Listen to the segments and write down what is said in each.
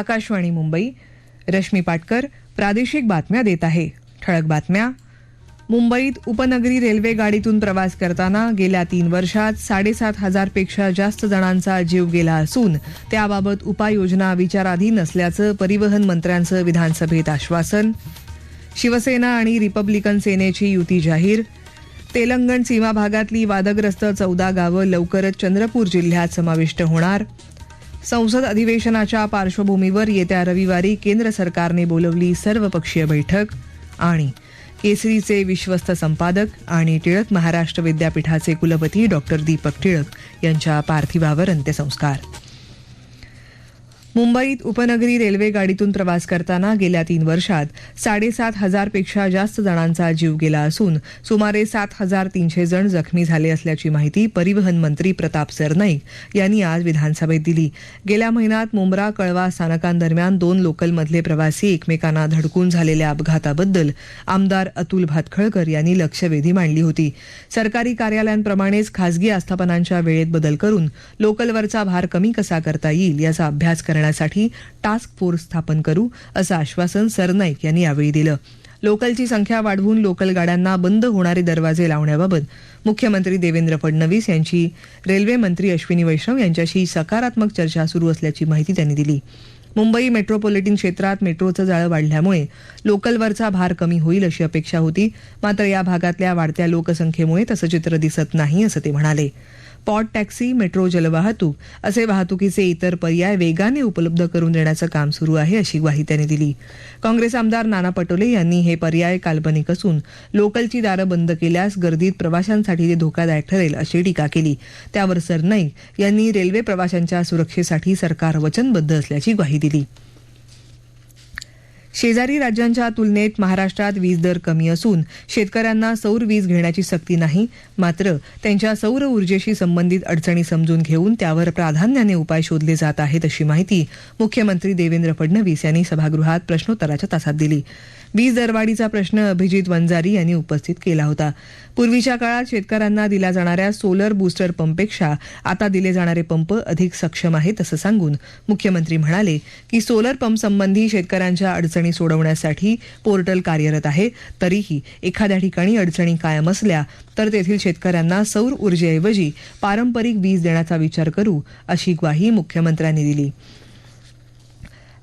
आकाशवाणी मुंबई. रश्मी पाटकर प्रादेशिक बातम्या देत आहे. ठळक बातम्या. मुंबईत उपनगरी रेल्वे गाडीतून प्रवास करताना गेल्या तीन वर्षात साडेसात हजारपेक्षा जास्त जणांचा जीव गेला असून त्याबाबत उपाययोजना विचाराधीन असल्याचं परिवहन मंत्र्यांचं विधानसभेत आश्वासन. शिवसेना आणि रिपब्लिकन सेनेची युती जाहीर. तेलंगण सीमा भागातली वादग्रस्त चौदा गावं लवकरच चंद्रपूर जिल्ह्यात समाविष्ट होणार. संसद अधिवेशनाच्या पार्श्वभूमीवर येत्या रविवारी केंद्र सरकारने बोलवली सर्वपक्षीय बैठक आणि केसरीचे विश्वस्त संपादक आणि टिळक महाराष्ट्र विद्यापीठाचे कुलपती डॉक्टर दीपक टिळक यांच्या पार्थिवावर अंत्यसंस्कार. मुंबईत उपनगरी रेल्वे गाडीतून प्रवास करताना गेल्या तीन वर्षात साडेसात हजारपेक्षा जास्त जणांचा जीव गेला असून सुमारे सात हजार तीनशे जण जखमी झाले असल्याची माहिती परिवहन मंत्री प्रताप सरनाईक यांनी आज विधानसभेत दिली. गेल्या महिन्यात मुंब्रा कळवा स्थानकांदरम्यान दोन लोकलमधले प्रवासी एकमेकांना धडकून झालेल्या अपघाताबद्दल आमदार अतुल भातखळकर यांनी लक्षवेधी मांडली होती. सरकारी कार्यालयांप्रमाणेच खासगी आस्थापनांच्या वेळेत बदल करून लोकलवरचा भार कमी कसा करता येईल याचा अभ्यास करण्यासाठी टास्क फोर्स स्थापन करू असं आश्वासन सरनाईक यांनी यावेळी दिलं. लोकलची संख्या वाढवून लोकल गाड्यांना बंद होणारे दरवाजे लावण्याबाबत मुख्यमंत्री देवेंद्र फडणवीस यांची रेल्वे मंत्री अश्विनी वैष्णव यांच्याशी सकारात्मक चर्चा सुरू असल्याची माहिती त्यांनी दिली. मुंबई मेट्रोपॉलिटन क्षेत्रात मेट्रोचं जाळं वाढल्यामुळे लोकलवरचा भार कमी होईल अशी अपेक्षा होती मात्र या भागातल्या वाढत्या लोकसंख्येमुळे तसं चित्र दिसत नाही असं ते म्हणाले. पॉट टॅक्सी मेट्रो जलवाहतूक असे वाहतुकीचे इतर पर्याय वेगाने उपलब्ध करून देण्याचं काम सुरू आहे अशी ग्वाही त्यांनी दिली. काँग्रेस आमदार नाना पटोले यांनी हे पर्याय काल्पनिक असून लोकलची दारं बंद केल्यास गर्दीत प्रवाशांसाठी ते धोकादायक ठरेल अशी टीका केली. त्यावर सरनाईक यांनी रेल्वे प्रवाशांच्या सुरक्षेसाठी सरकार वचनबद्ध असल्याची ग्वाही दिली. शेजारी राज्यांच्या तुलनेत महाराष्ट्रात वीज दर कमी असून शेतकऱ्यांना सौर वीज घेण्याची सक्ती नाही. मात्र त्यांच्या सौर ऊर्जेशी संबंधित अडचणी समजून घेऊन त्यावर प्राधान्याने उपाय शोधले जात आहेत अशी माहिती मुख्यमंत्री देवेंद्र फडणवीस यांनी सभागृहात प्रश्नोत्तराच्या तासात दिली. वीज दरवाढीचा प्रश्न अभिजित वंजारी यांनी उपस्थित केला होता. पूर्वीच्या काळात शेतकऱ्यांना दिल्या जाणाऱ्या सोलर बूस्टर पंपपेक्षा आता दिले जाणारे पंप अधिक सक्षम आहेत असं सांगून मुख्यमंत्री म्हणाले की सोलर पंप संबंधी शेतकऱ्यांच्या अडचणी सोडवण्यासाठी पोर्टल कार्यरत आहे. तरीही एखाद्या ठिकाणी अडचणी कायम असल्या तर तेथील शेतकऱ्यांना सौर ऊर्जेऐवजी पारंपरिक वीज देण्याचा विचार करू अशी ग्वाही मुख्यमंत्र्यांनी दिली.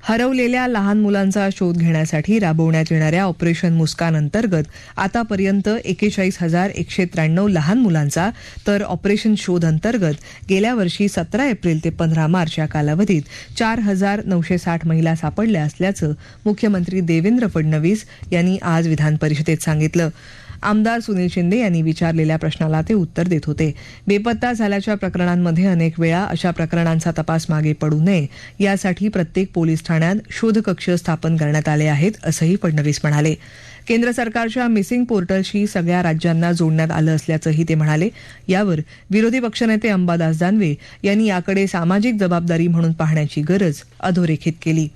हरवलेल्या लहान मुलांचा शोध घेण्यासाठी राबवण्यात येणाऱ्या ऑपरेशन मुस्कान अंतर्गत आतापर्यंत एकेचाळीस हजार एकशे त्र्याण्णव लहान मुलांचा तर ऑपरेशन शोध अंतर्गत गेल्या वर्षी सतरा एप्रिल ते पंधरा मार्च या कालावधीत चार हजार नऊशे साठ महिला सापडल्या असल्याचं मुख्यमंत्री देवेंद्र फडणवीस यांनी आज विधान परिषदेत सांगितलं. आमदार सुनील शिंदे यांनी विचारलेल्या प्रश्नाला ते उत्तर देत होते. बेपत्ता झाल्याच्या प्रकरणांमध्ये अनेक वेळा अशा प्रकरणांचा तपास मागे पडू नये. यासाठी प्रत्येक पोलीस ठाण्यात शोध कक्ष स्थापन करण्यात आले आहेत असंही फडणवीस म्हणाले. केंद्र सरकारच्या मिसिंग पोर्टलशी सगळ्या राज्यांना जोडण्यात आलं असल्याचंही ते म्हणाले. यावर विरोधी पक्षनेते अंबादास दानवे यांनी याकडे सामाजिक जबाबदारी म्हणून पाहण्याची गरज अधोरेखित केली.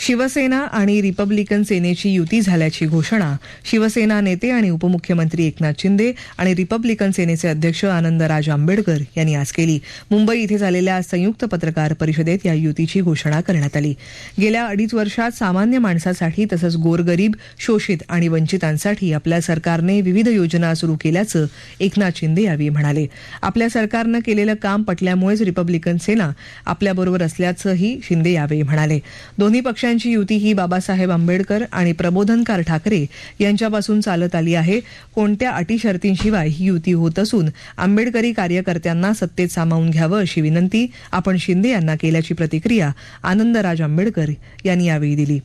शिवसेना आणि रिपब्लिकन सेनेची युती झाल्याची घोषणा शिवसेना नेते आणि उपमुख्यमंत्री एकनाथ शिंदे आणि रिपब्लिकन सेनेचे अध्यक्ष आनंदराज आंबेडकर यांनी आज केली. मुंबई इथे झालेल्या संयुक्त पत्रकार परिषदेत या युतीची घोषणा करण्यात आली. गेल्या अडीच वर्षात सामान्य माणसासाठी तसंच गोरगरीब शोषित आणि वंचितांसाठी आपल्या सरकारने विविध योजना सुरू केल्याचं एकनाथ शिंदे यावेळी म्हणाले. आपल्या सरकारनं केलेलं काम पटल्यामुळेच रिपब्लिकन सेना आपल्याबरोबर असल्याचंही शिंदे यावेळी म्हणाले. दोन्ही पक्ष पक्षांची युती ही बाबासाहेब आंबेडकर आणि प्रबोधनकार ठाकरे यांच्यापासून चालत आली आहे. कोणत्या अटी शर्तींशिवाय ही युती होत असून आंबेडकरी कार्यकर्त्यांना सत्तेत सामावून घ्यावं अशी विनंती आपण शिंदे यांना केल्याची प्रतिक्रिया आनंदराज आंबेडकर यांनी यावेळी दिली.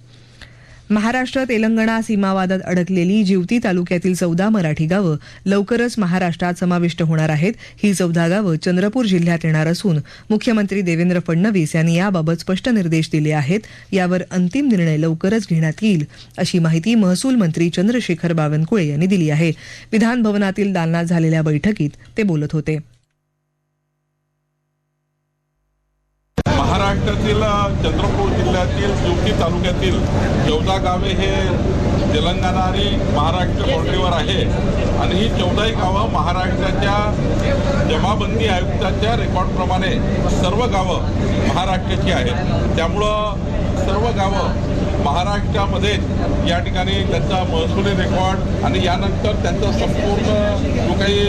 महाराष्ट्र तेलंगणा सीमावादात अडकलेली जिवती तालुक्यातील चौदा मराठी गावं लवकरच महाराष्ट्रात समाविष्ट होणार आहेत. ही चौदा गावं चंद्रपूर जिल्ह्यात येणार असून मुख्यमंत्री देवेंद्र फडणवीस यांनी याबाबत स्पष्ट निर्देश दिले आहेत. यावर अंतिम निर्णय लवकरच घेण्यात येईल अशी माहिती महसूल मंत्री चंद्रशेखर बावनकुळे यांनी दिली आहे. विधान भवनातील दालनात झालेल्या बैठकीत ते बोलत होते. महाराष्ट्र चंद्रपूर जिल्ह्यातील जुकी तालुक्यातील चौदा गावे हे तेलंगणा आणि महाराष्ट्र बॉर्डरीवर आहे. आणि ही चौदाही गावं महाराष्ट्राच्या जमाबंदी आयुक्ताच्या रेकॉर्डप्रमाणे सर्व गावं महाराष्ट्राची आहेत. त्यामुळं सर्व गावं महाराष्ट्रामध्ये या ठिकाणी त्यांचा महसुली रेकॉर्ड आणि यानंतर त्यांचा संपूर्ण जो काही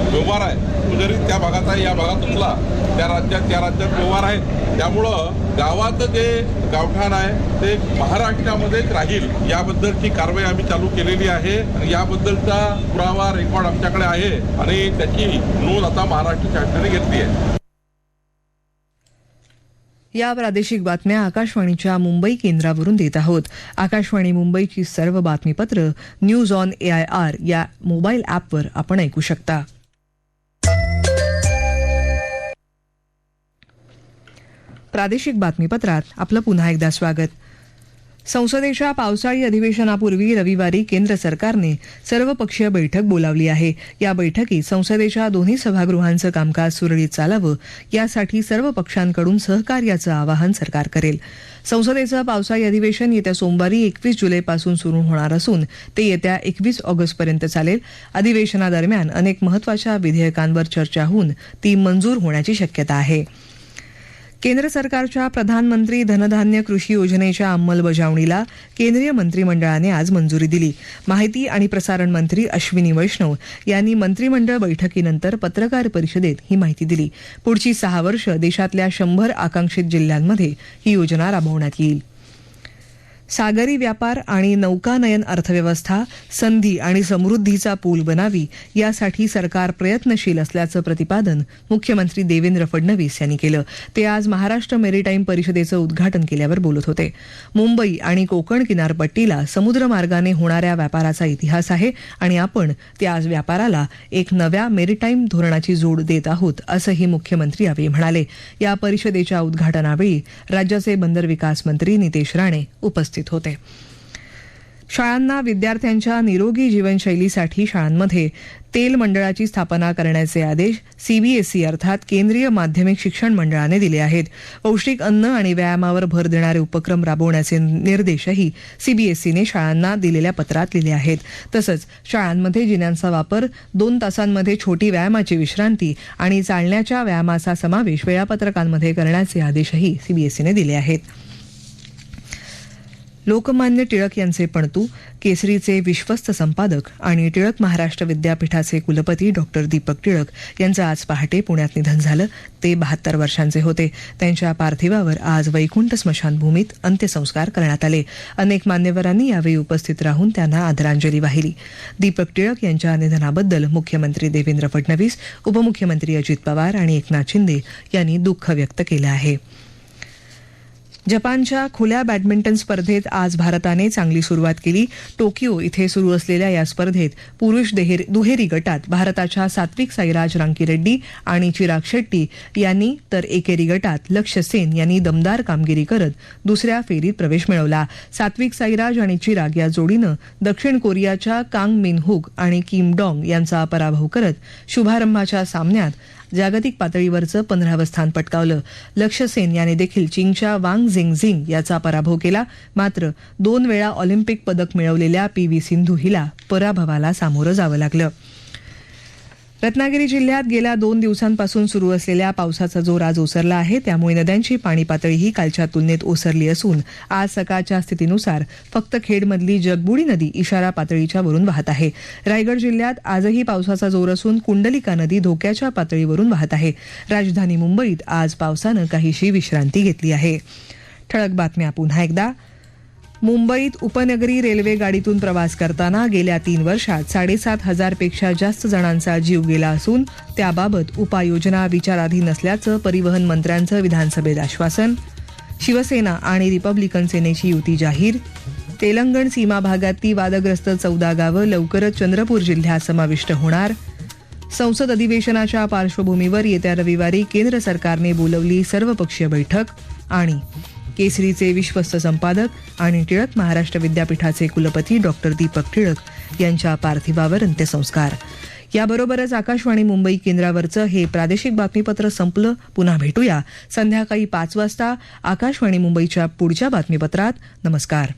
व्यवहार आहे. तो त्या भागाचा आहे या भागात असला त्या राज्यात त्या राज्यात व्यवहार आहे. त्यामुळं गावात जे गावठाण आहे ते महाराष्ट्रामध्येच राहील. याबद्दलची कारवाई आम्ही चालू केलेली आहे आणि याबद्दलचा पुरावा रेकॉर्ड आमच्याकडे आहे आणि त्याची नोंद आता महाराष्ट्र शासनाने घेतली आहे. या प्रादेशिक बातम्या आकाशवाणीच्या मुंबई केंद्रावरून देत आहोत. आकाशवाणी मुंबईची सर्व बातमीपत्र news on A I R या मोबाईल ॲपवर आपण ऐकू शकता. प्रादेशिक बातमीपत्रात आपलं पुन्हा एकदा स्वागत. संसदेच्या पावसाळी अधिवेशनापूर्वी रविवारी केंद्र सरकारने सर्वपक्षीय बैठक बोलावली आहे. या बैठकीत संसदेच्या दोन्ही सभागृहांचं कामकाज सुरळीत चालावं यासाठी सर्व पक्षांकडून सहकार्याचं आवाहन सरकार करेल. संसदेचं पावसाळी अधिवेशन येत्या सोमवारी एकवीस जुलैपासून सुरू होणार असून ते येत्या एकवीस ऑगस्टपर्यंत चालेल. अधिवेशनादरम्यान अनेक महत्त्वाच्या विधेयकांवर चर्चा होऊन ती मंजूर होण्याची शक्यता आहे. केंद्र सरकारच्या प्रधानमंत्री धनधान्य कृषी योजनेच्या अंमलबजावणीला केंद्रीय मंत्रिमंडळाने आज मंजुरी दिली. माहिती आणि प्रसारण मंत्री अश्विनी वैष्णव यांनी मंत्रिमंडळ बैठकीनंतर पत्रकार परिषदेत ही माहिती दिली. पुढची सहा वर्ष देशातल्या शंभर आकांक्षित जिल्ह्यांमध्ये ही योजना राबवण्यात येईल. सागरी व्यापार आणि नौकानयन अर्थव्यवस्था संधी आणि समृद्धीचा पूल बनावी यासाठी सरकार प्रयत्नशील असल्याचं प्रतिपादन मुख्यमंत्री देवेंद्र फडणवीस यांनी केलं. ते आज महाराष्ट्र मेरीटाईम परिषदेचं उद्घाटन केल्यावर बोलत होते. मुंबई आणि कोकण किनारपट्टीला समुद्रमार्गाने होणाऱ्या व्यापाराचा इतिहास आहे आणि आपण त्या व्यापाराला एक नव्या मेरीटाईम धोरणाची जोड देत आहोत असंही मुख्यमंत्री यावेळी म्हणाले. या परिषदेच्या उद्घाटनावेळी राज्याचे बंदर विकास मंत्री नितेश राणे उपस्थित होते. शाळांना विद्यार्थ्यांच्या निरोगी जीवनशैलीसाठी शाळांमध्ये तेल मंडळाची स्थापना करण्याचे आदेश सीबीएसई अर्थात केंद्रीय माध्यमिक शिक्षण मंडळाने दिले आहेत. पौष्टिक अन्न आणि व्यायामावर भर देणारे उपक्रम राबवण्याचे निर्देशही सीबीएसईने शाळांना दिलेल्या पत्रात लिहिले आहेत. तसंच शाळांमध्ये जिन्यांचा वापर दोन तासांमध्ये छोटी व्यायामाची विश्रांती आणि चालण्याच्या व्यायामाचा समावेश वेळापत्रकांमध्ये करण्याचे आदेशही सीबीएसईने दिले आहेत. लोकमान्य टिळक यांचे पणतू केसरीचे विश्वस्त संपादक आणि टिळक महाराष्ट्र विद्यापीठाचे कुलपती डॉक्टर दीपक टिळक यांचं आज पहाटे पुण्यात निधन झालं. ते बहात्तर वर्षांचे होते. त्यांच्या पार्थिवावर आज वैकुंठ स्मशानभूमीत अंत्यसंस्कार करण्यात आले. अनेक मान्यवरांनी यावेळी उपस्थित राहून त्यांना आदरांजली वाहिली. दीपक टिळक यांच्या निधनाबद्दल मुख्यमंत्री देवेंद्र फडणवीस उपमुख्यमंत्री अजित पवार आणि एकनाथ शिंदे यांनी दुःख व्यक्त केलं आहे. जपानच्या खुल्या बॅडमिंटन स्पर्धेत आज भारताने चांगली सुरुवात केली. टोकियो इथे सुरू असलेल्या या स्पर्धेत पुरुष देहेर- दुहेरी गटात भारताच्या सात्विक साईराज रांकीरेड्डी आणि चिराग शेट्टी यांनी तर एकेरी गटात लक्ष्य सेन यांनी दमदार कामगिरी करत दुसऱ्या फेरीत प्रवेश मिळवला. सात्विक साईराज आणि चिराग या जोडीनं दक्षिण कोरियाच्या कांग मिन हुक आणि किम डॉंग यांचा पराभव करत शुभारंभाच्या सामन्यात जागतिक पातळीवरचं पंधरावं स्थान पटकावलं. लक्ष्य सेन याने देखील चीनच्या वांग झिंग झिंग याचा पराभव केला. मात्र दोन वेळा ऑलिम्पिक पदक मिळवलेल्या पी व्ही सिंधू हिला पराभवाला सामोरं जावं लागलं. रत्नागिरी जिल्ह्यात गेल्या दोन दिवसांपासून सुरू असलेल्या पावसाचा जोर आज ओसरला आहे. त्यामुळे नद्यांची पाणी पातळीही कालच्या तुलनेत ओसरली असून आज सकाळच्या स्थितीनुसार फक्त खेडमधली जगबुडी नदी इशारा पातळीच्या वरून वाहत आहे. रायगड जिल्ह्यात आजही पावसाचा जोर असून कुंडलिका नदी धोक्याच्या पातळीवरून वाहत आहे. राजधानी मुंबईत आज पावसानं काहीशी विश्रांती घेतली आहे. ठळक बातम्या पुन्हा एकदा. मुंबईत उपनगरी रेल्वे गाडीतून प्रवास करताना गेल्या तीन वर्षात साडेसात हजारपेक्षा जास्त जणांचा जीव गेला असून त्याबाबत उपाययोजना विचाराधीन असल्याचं परिवहन मंत्र्यांचं विधानसभेत आश्वासन. शिवसेना आणि रिपब्लिकन सेनेची युती जाहीर. तेलंगण सीमा भागातली वादग्रस्त चौदा गावं लवकरच चंद्रपूर जिल्ह्यात समाविष्ट होणार. संसद अधिवेशनाच्या पार्श्वभूमीवर येत्या रविवारी केंद्र सरकारने बोलवली सर्वपक्षीय बैठक आणि केसरीचे विश्वस्त संपादक आणि टिळक महाराष्ट्र विद्यापीठाचे कुलपती डॉक्टर दीपक टिळक यांच्या पार्थिवावर अंत्यसंस्कार. याबरोबरच आकाशवाणी मुंबई केंद्रावरचं हे प्रादेशिक बातमीपत्र संपलं. पुन्हा भेटूया. संध्याकाळी पाच वाजता आकाशवाणी मुंबईच्या पुढच्या बातमीपत्रात. नमस्कार.